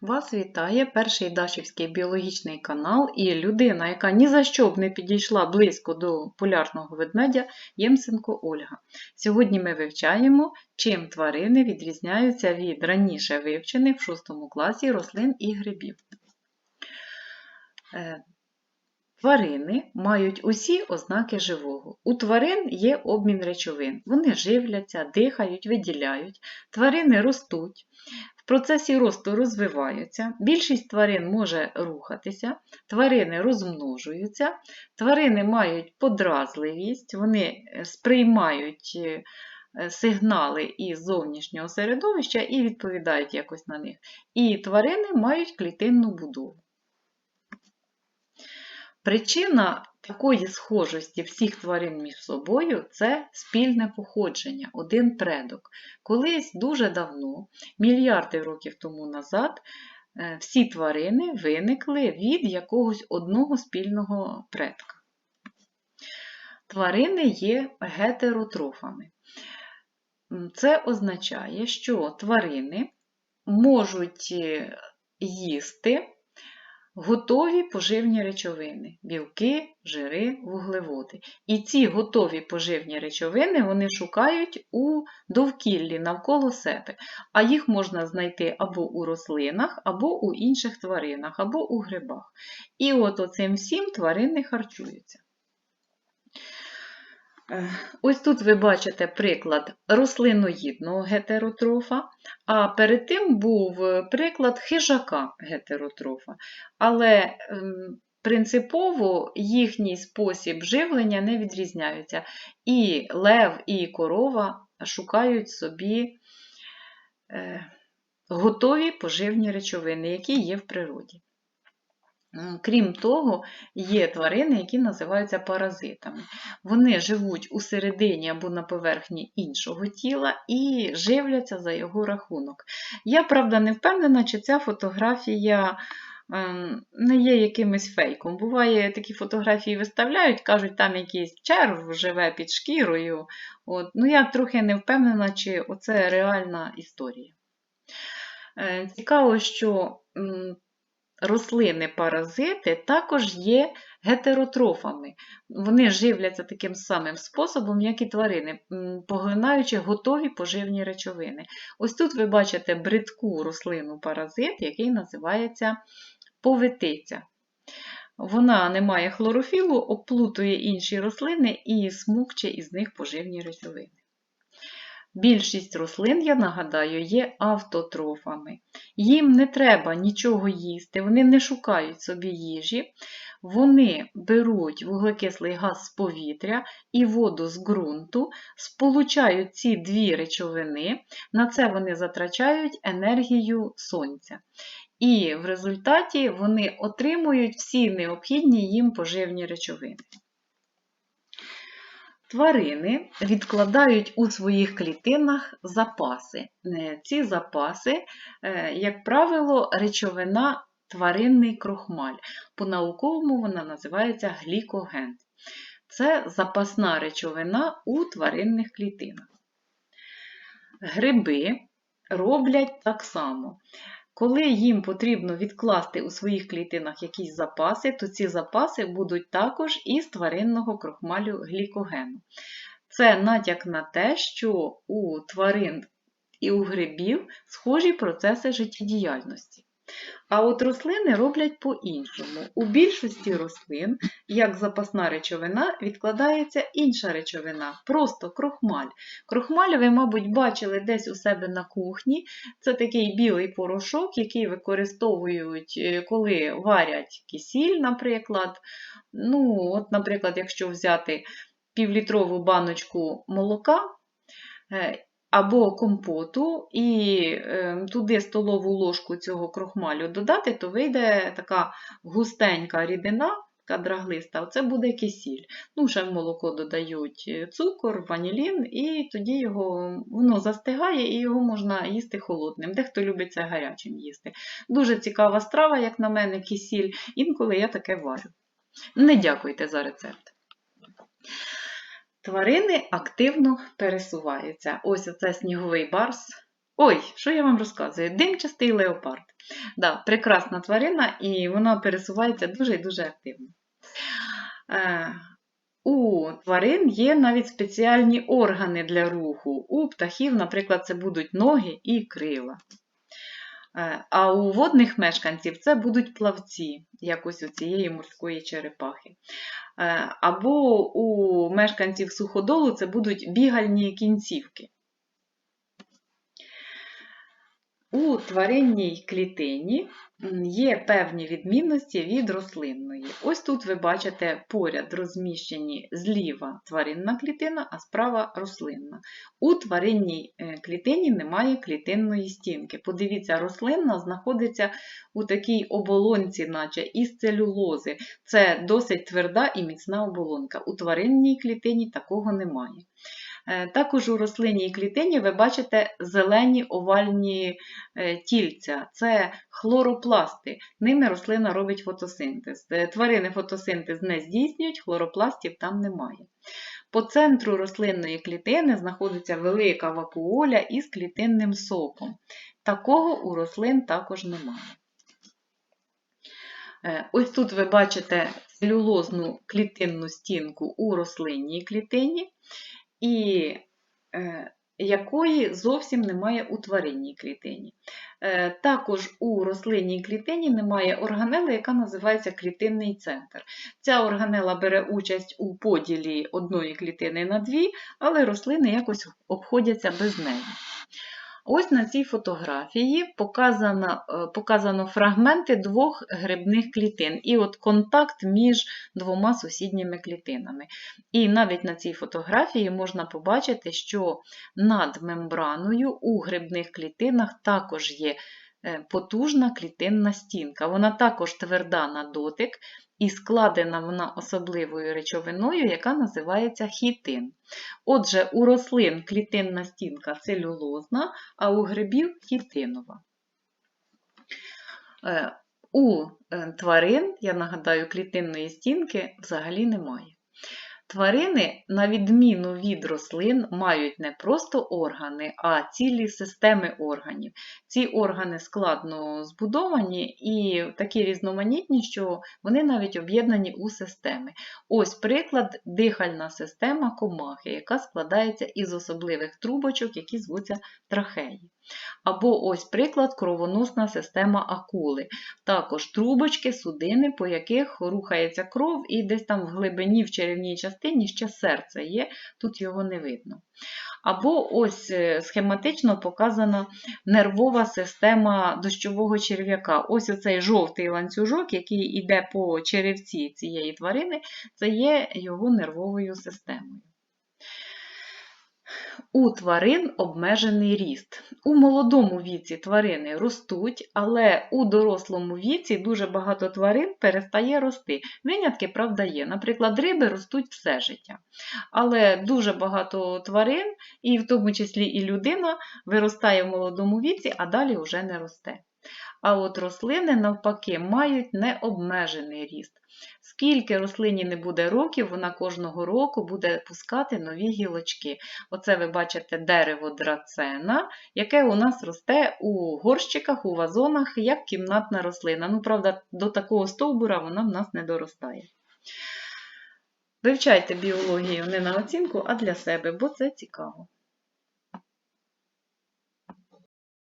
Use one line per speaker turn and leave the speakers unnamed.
Вас вітає перший Дашівський біологічний канал і людина, яка ні за що б не підійшла близько до полярного ведмедя Ємсенко Ольга. Сьогодні ми вивчаємо, чим тварини відрізняються від раніше вивчених в 6 класі рослин і грибів. Е, Тварини мають усі ознаки живого. У тварин є обмін речовин. Вони живляться, дихають, виділяють. Тварини ростуть. В процесі росту розвиваються. Більшість тварин може рухатися, тварини розмножуються, тварини мають подразливість, вони е, сприймають е, сигнали із зовнішнього середовища і відповідають якось на них. І тварини мають клітинну будову. Причина такої схожості всіх тварин між собою це спільне походження, один предок. Колись дуже давно, мільярди років тому назад, е, всі тварини виникли від якогось одного спільного предка. Тварини є гетеротрофами. Це означає, що тварини можуть е, їсти готові поживні речовини білки, жири, вуглеводи. І ці готові поживні речовини вони шукають у довкіллі навколо себе, а їх можна знайти або у рослинах, або у інших тваринах, або у грибах. І от оцим всім тварини харчуються. Е, Ось тут ви бачите приклад рослиноїдного гетеротрофа, а перед тим був е, приклад хижака гетеротрофа. Але ем, принципово їхній спосіб живлення не відрізняються. І лев, і корова шукають собі е, готові поживні речовини, які є в природі. М, Крім того, є тварини, які називаються паразитами. Вони живуть у середині або на поверхні іншого тіла і живляться за його рахунок. Я, правда, не впевнена, чи ця фотографія ем, не є якимось фейком. Буває, такі фотографії виставляють, кажуть, там якийсь черв живе під шкірою. От. Ну, я трохи не впевнена, чи оце реальна історія. Е, Цікаво, що рослини-паразити також є гетеротрофами. Вони живляться таким самим способом, як і тварини, поглинаючи готові поживні речовини. Ось тут ви бачите бридку рослину-паразит, який називається повитиця. Вона не має хлорофілу, оплутує інші рослини і смукче із них поживні речовини. Більшість рослин, я нагадаю, є автотрофами. Їм не треба нічого їсти, вони не шукають собі їжі, вони беруть вуглекислий газ з повітря і воду з ґрунту, сполучають ці дві речовини, на це вони затрачають енергію сонця. І в результаті вони отримують всі необхідні їм поживні речовини. Тварини відкладають у своїх клітинах запаси. Е, Ці запаси, е, як правило, речовина тваринний крохмаль. По-науковому вона називається глікоген. Це запасна речовина у тваринних клітинах. Гриби роблять так само. Коли їм потрібно відкласти у своїх клітинах якісь запаси, то ці запаси будуть також із тваринного крохмалю глікогену. Це натяк на те, що у тварин і у грибів схожі процеси життєдіяльності. А от рослини роблять по-іншому. У більшості рослин, як запасна речовина, відкладається інша речовина, просто крохмаль. Крохмаль ви, мабуть, бачили десь у себе на кухні. Це такий білий порошок, який використовують, е, коли варять кисіль, наприклад. Ну, от, Наприклад, якщо взяти півлітрову баночку молока, е, або компоту, і е, туди столову ложку цього крохмалю додати, то вийде така густенька рідина, така драглиста, оце буде кисіль. Ну, ще в молоко додають е, цукор, ванілін, і тоді його воно застигає і його можна їсти холодним. Дехто любить це гарячим їсти. Дуже цікава страва, як на мене, кисіль. Інколи я таке варю. Не дякуйте за рецепт. Тварини активно пересуваються. Ось оце сніговий барс. Ой, що я вам розказую? Димчастий леопард. Да, прекрасна тварина, і вона пересувається дуже і дуже активно. Е, у тварин є навіть спеціальні органи для руху. У птахів, наприклад, це будуть ноги і крила. Е, А у водних мешканців це будуть плавці, як ось у цієї морської черепахи. Е, Або у мешканців суходолу це будуть бігальні кінцівки. У тваринній клітині є певні відмінності від рослинної. Ось тут ви бачите поряд розміщені зліва тваринна клітина, а справа рослинна. У тваринній е, клітині немає клітинної стінки. Подивіться, рослинна знаходиться у такій оболонці, наче із целюлози. Це досить тверда і міцна оболонка. У тваринній клітині такого немає. Е, Також у рослинній клітині ви бачите зелені овальні е, тільця. Це хлоропласти. Ними рослина робить фотосинтез. Е, Тварини фотосинтез не здійснюють, хлоропластів там немає. По центру рослинної клітини знаходиться велика вакуоля із клітинним соком. Такого у рослин також немає. Ось тут ви бачите целюлозну клітинну стінку у рослинній клітині, і е, якої зовсім немає у тваринній клітині. Е, Також у рослинній клітині немає органели, яка називається клітинний центр. Ця органела бере участь у поділі одної клітини на дві, але рослини якось обходяться без неї. Ось на цій фотографії показано, е, показано фрагменти двох грибних клітин і от контакт між двома сусідніми клітинами. І навіть на цій фотографії можна побачити, що над мембраною у грибних клітинах також є потужна клітинна стінка. Вона також тверда на дотик і складена вона особливою речовиною, яка називається хітин. Отже, у рослин клітинна стінка целюлозна, а у грибів хітинова. Е, У е, тварин, я нагадаю, клітинної стінки взагалі немає. Тварини, на відміну від рослин, мають не просто органи, а цілі системи органів. Ці органи складно збудовані і такі різноманітні, що вони навіть об'єднані у системи. Ось приклад дихальна система комахи, яка складається із особливих трубочок, які звуться трахеї. Або ось приклад кровоносна система акули. Також трубочки, судини, по яких рухається кров, і десь там в глибині в черевній частині ще серце є, тут його не видно. Або ось е, схематично показана нервова система дощового черв'яка. Ось оцей жовтий ланцюжок, який йде по черевці цієї тварини, це є його нервовою системою. У тварин обмежений ріст. У молодому віці тварини ростуть, але у дорослому віці дуже багато тварин перестає рости. Винятки, правда, є. Наприклад, риби ростуть все життя. Але дуже багато тварин, і в тому числі і людина, виростає в молодому віці, а далі вже не росте. А от рослини, навпаки, мають необмежений ріст. Скільки рослині не буде років, вона кожного року буде пускати нові гілочки. Оце ви бачите дерево драцена, яке у нас росте у горщиках, у вазонах, як кімнатна рослина. Ну, правда, до такого стовбура вона в нас не доростає. Вивчайте біологію не на оцінку, а для себе, бо це цікаво.